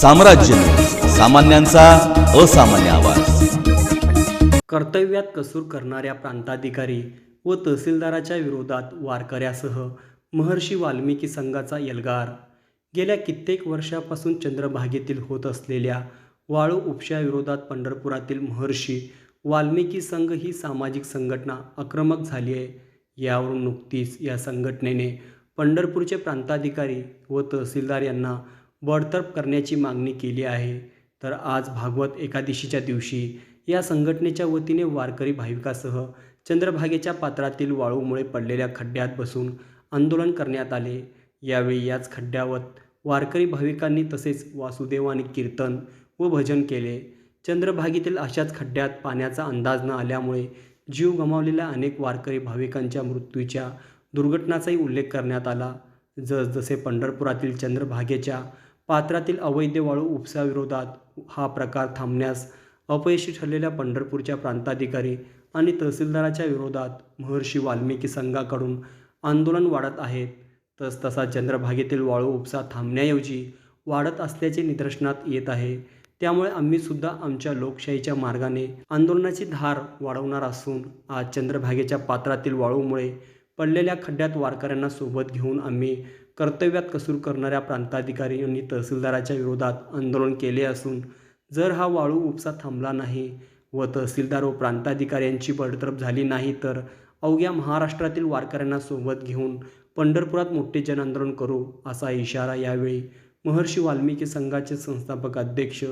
साम्राज्य. सामान्यांचा असामान्य आवाज. कर्तव्यात कसूर करणाऱ्या प्रांताधिकारी व तहसीलदाराच्या विरोधात वारकऱ्यासह महर्षी वाल्मिकी संघाचा एल्गार गेल्या कित्येक वर्षापासून चंद्रभागेतील होत असलेल्या वाळू उपशाविरोधात पंढरपुरातील महर्षी वाल्मिकी संघ ही सामाजिक संघटना आक्रमक झाली आहे. यावरून नुकतीच या संघटनेने पंढरपूरचे प्रांताधिकारी व तहसीलदार यांना बडतर्फ करण्याची मागणी केली आहे. तर आज भागवत एकादशीच्या दिवशी या संघटनेच्या वतीने वारकरी भाविकासह चंद्रभागेच्या पात्रातील वाळूमुळे पडलेल्या खड्ड्यात बसून आंदोलन करण्यात आले. यावेळी याच खड्ड्यावर वारकरी भाविकांनी तसेच वासुदेवाने कीर्तन व भजन केले. चंद्रभागेतील अशाच खड्ड्यात पाण्याचा अंदाज न आल्यामुळे जीव गमावलेल्या अनेक वारकरी भाविकांच्या मृत्यूच्या दुर्घटनाचाही उल्लेख करण्यात आला. जसजसे पंढरपुरातील चंद्रभागेच्या पात्रातील अवैध वाळू उपसाविरोधात हा प्रकार थांबण्यास अपयशी ठरलेल्या पंढरपूरच्या प्रांताधिकारी आणि तहसीलदाराच्या विरोधात महर्षी वाल्मिकी संघाकडून आंदोलन वाढत आहेत तस तसा चंद्रभागेतील वाळू उपसा थांबण्याऐवजी वाढत असल्याचे निदर्शनात येत आहे. त्यामुळे आम्हीसुद्धा आमच्या लोकशाहीच्या मार्गाने आंदोलनाची धार वाढवणार असून आज चंद्रभागेच्या पात्रातील वाळूमुळे पडलेल्या खड्ड्यात वारकऱ्यांना सोबत घेऊन आम्ही कर्तव्यात कसूर करणाऱ्या प्रांताधिकारी यांनी तहसीलदाराच्या विरोधात आंदोलन केले असून जर हा वाळू उपसा थांबला नाही व तहसीलदार व प्रांताधिकाऱ्यांची बडतरफ झाली नाही तर अवघ्या महाराष्ट्रातील वारकऱ्यांना सोबत घेऊन पंढरपुरात मोठे जनआंदोलन करू असा इशारा यावेळी महर्षी वाल्मिकी संघाचे संस्थापक अध्यक्ष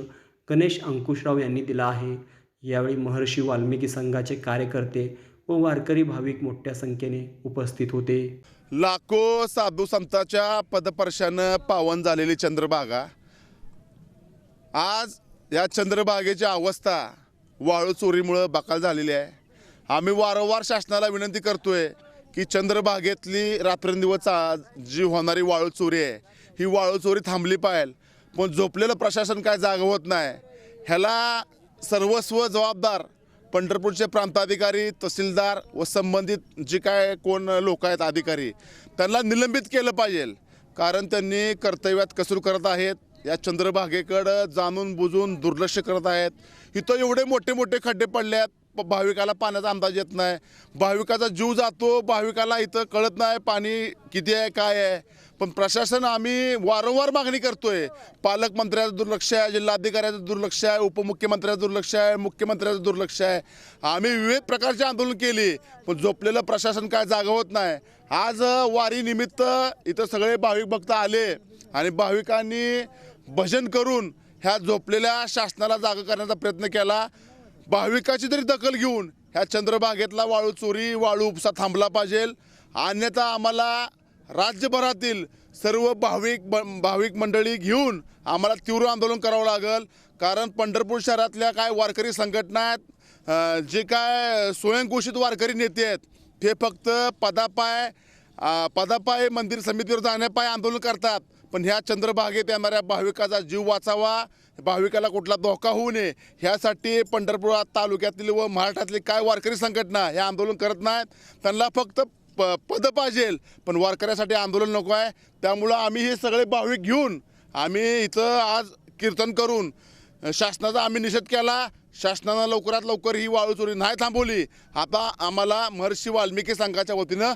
गणेश अंकुशराव यांनी दिला आहे. यावेळी महर्षी वाल्मिकी संघाचे कार्यकर्ते व वारकरी भाविक मोठ्या संख्येने उपस्थित होते. लाखो साधू संतांच्या पदपर्शानं पावन झालेली चंद्रभागा. आज या चंद्रभागेची अवस्था वाळू चोरीमुळं बकाल झालेली आहे. आम्ही वारंवार शासनाला विनंती करतोय की चंद्रभागेतली रात्रंदिवस आज जी होणारी वाळू चोरी आहे ही वाळू चोरी थांबली पाहिजे पण झोपलेलं प्रशासन काय जागवत नाही ह्याला सर्वस्व जबाबदार पंढरपूरचे प्रांताधिकारी तहसीलदार व संबंधित जे काय कोण लोक आहेत अधिकारी त्यांना निलंबित केलं पाहिजे. कारण त्यांनी कर्तव्यात कसूर करत आहेत. या चंद्रभागेकडं जाणून बुजून दुर्लक्ष करत आहेत. इथं एवढे मोठे मोठे खड्डे पडले आहेत भाविकाला पाण्याचा अंदाज येत नाही. भाविकाचा जीव जातो. भाविकाला इथं कळत नाही पाणी किती आहे काय आहे. पण प्रशासन आम्ही वारंवार मागणी करतोय. पालकमंत्र्याचं दुर्लक्ष आहे जिल्हाधिकाऱ्याचं दुर्लक्ष आहे उपमुख्यमंत्र्याचं दुर्लक्ष आहे मुख्यमंत्र्याचं दुर्लक्ष आहे. आम्ही विविध प्रकारचे आंदोलन केली पण झोपलेलं प्रशासन काय जागा होत नाही. आज वारीनिमित्त इथं सगळे भाविक भक्त आले आणि भाविकांनी भजन करून ह्या झोपलेल्या शासनाला जागा करण्याचा प्रयत्न केला. भाविकाची तरी दखल घेऊन ह्या चंद्रभागेतला वाळू चोरी वाळू उपसा थांबला पाहिजे. अन्यथा आम्हाला राज्यभरातील सर्व भाविक ब- भाविक मंडळी घेऊन आम्हाला तीव्र आंदोलन करावं लागेल. कारण पंढरपूर शहरातल्या काय वारकरी संघटना आहेत जे काय स्वयंघोषित वारकरी नेते आहेत ते फक्त पदापाय पदापाय मंदिर समितीवर जाण्यापाय आंदोलन करतात. पण ह्या चंद्रभागेत येणाऱ्या भाविकाचा जीव वाचावा भाविकाला कुठला धोका होऊ नये ह्यासाठी पंढरपूर तालुक्यातील व महाराष्ट्रातली काय वारकरी संघटना हे आंदोलन करत नाहीत. त्यांना फक्त प पद पाहिजेल. पण वारकऱ्यासाठी आंदोलन नको आहे. त्यामुळं आम्ही हे सगळे भाविक घेऊन आम्ही इथं आज कीर्तन करून शासनाचा आम्ही निषेध केला. शासनानं लवकरात लवकर ही वाळू चोरी नाही थांबवली. आता आम्हाला महर्षी वाल्मिकी संघाच्या वतीनं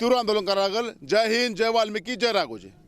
तीव्र आंदोलन करावं लागेल. जय हिंद जय वाल्मिकी जय राघोजी.